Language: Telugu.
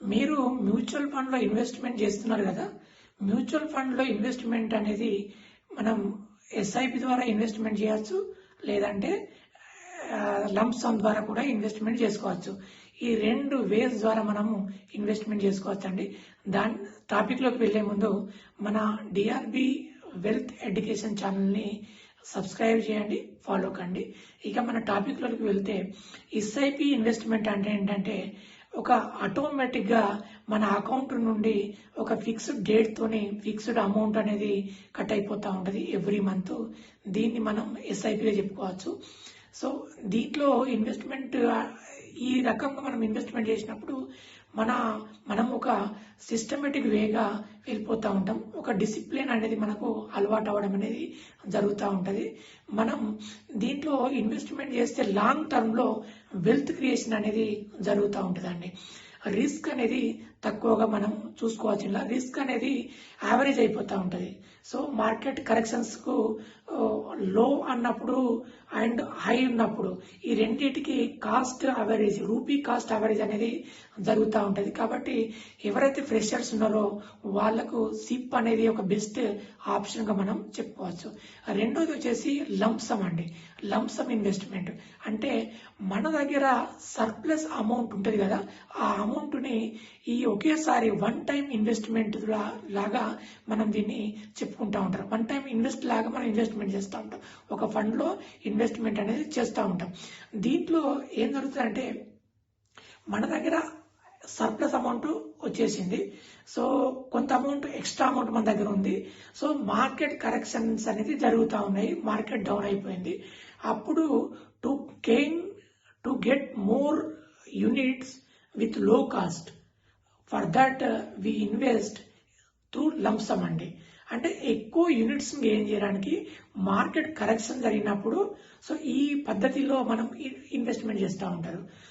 మీరు మ్యూచువల్ ఫండ్లో ఇన్వెస్ట్మెంట్ చేస్తున్నారు కదా మ్యూచువల్ ఫండ్లో ఇన్వెస్ట్మెంట్ అనేది మనం ఎస్ఐపి ద్వారా ఇన్వెస్ట్మెంట్ చేయవచ్చు లేదంటే లంప్సమ్ ద్వారా కూడా ఇన్వెస్ట్మెంట్ చేసుకోవచ్చు. ఈ రెండు వేస్ ద్వారా మనము ఇన్వెస్ట్మెంట్ చేసుకోవచ్చు అండి దాని టాపిక్లోకి వెళ్ళే ముందు మన డిఆర్బి వెల్త్ ఎడ్యుకేషన్ ఛానల్ని సబ్స్క్రైబ్ చేయండి ఫాలో కండి. ఇక మన టాపిక్లోకి వెళ్తే ఎస్ఐపి ఇన్వెస్ట్మెంట్ అంటే ఏంటంటే ఒక ఆటోమేటిక్గా మన అకౌంట్ నుండి ఒక ఫిక్స్డ్ డేట్తోని ఫిక్స్డ్ అమౌంట్ అనేది కట్ అయిపోతూ ఉంటుంది ఎవ్రీ మంత్ దీన్ని మనం ఎస్ఐపిగా చెప్పుకోవచ్చు. సో దీంట్లో ఇన్వెస్ట్మెంట్ ఈ రకంగా మనం ఇన్వెస్ట్మెంట్ చేసినప్పుడు మన మనం ఒక సిస్టమేటిక్ వేగా వెళ్ళిపోతూ ఉంటాం. ఒక డిసిప్లిన్ అనేది మనకు అలవాటు అవ్వడం అనేది జరుగుతూ ఉంటుంది. మనం దీంట్లో ఇన్వెస్ట్మెంట్ చేస్తే లాంగ్ టర్మ్లో వెల్త్ క్రియేషన్ అనేది జరుగుతూ ఉంటుందండి. రిస్క్ అనేది తక్కువగా మనం చూసుకోవచ్చు ఇలా రిస్క్ అనేది యావరేజ్ అయిపోతూ ఉంటుంది. సో మార్కెట్ కరెక్షన్స్కు లో అన్నప్పుడు అండ్ హై ఉన్నప్పుడు ఈ రెండింటికి cost average rupee cost average అనేది జరుగుతూ ఉంటుంది. కాబట్టి ఎవరైతే ఫ్రెషర్స్ ఉన్నారో వాళ్ళకు సిప్ అనేది ఒక బెస్ట్ ఆప్షన్గా మనం చెప్పుకోవచ్చు. రెండోది వచ్చేసి లంసమ్ అండి. లంసమ్ ఇన్వెస్ట్మెంట్ అంటే మన దగ్గర సర్ప్లస్ అమౌంట్ ఉంటుంది కదా ఆ అమౌంట్ని ఈ ఒకేసారి వన్ టైం ఇన్వెస్ట్మెంట్ లాగా మనం దీన్ని చెప్పుకుంటా ఉంటాం వన్ టైం ఇన్వెస్ట్ లాగా మనం ఇన్వెస్ట్మెంట్ చేస్తూ ఉంటాం. ఒక ఫండ్లో ఇన్వెస్ట్మెంట్ అనేది చేస్తూ ఉంటాం. దీంట్లో ఏం జరుగుతుందంటే మన దగ్గర సర్ప్లస్ అమౌంట్ వచ్చేసింది. సో కొంత అమౌంట్ ఎక్స్ట్రా అమౌంట్ మన దగ్గర ఉంది. సో మార్కెట్ కరెక్షన్స్ అనేది జరుగుతూ ఉన్నాయి. మార్కెట్ డౌన్ అయిపోయింది. అప్పుడు to gain to get more units with low cost. For that we invest through lump sum అండి. అంటే ఎక్కువ యూనిట్స్ గెయిన్ చేయడానికి మార్కెట్ కరెక్షన్ జరిగినప్పుడు సో ఈ పద్ధతిలో మనం ఇన్వెస్ట్మెంట్ చేస్తూ ఉంటారు.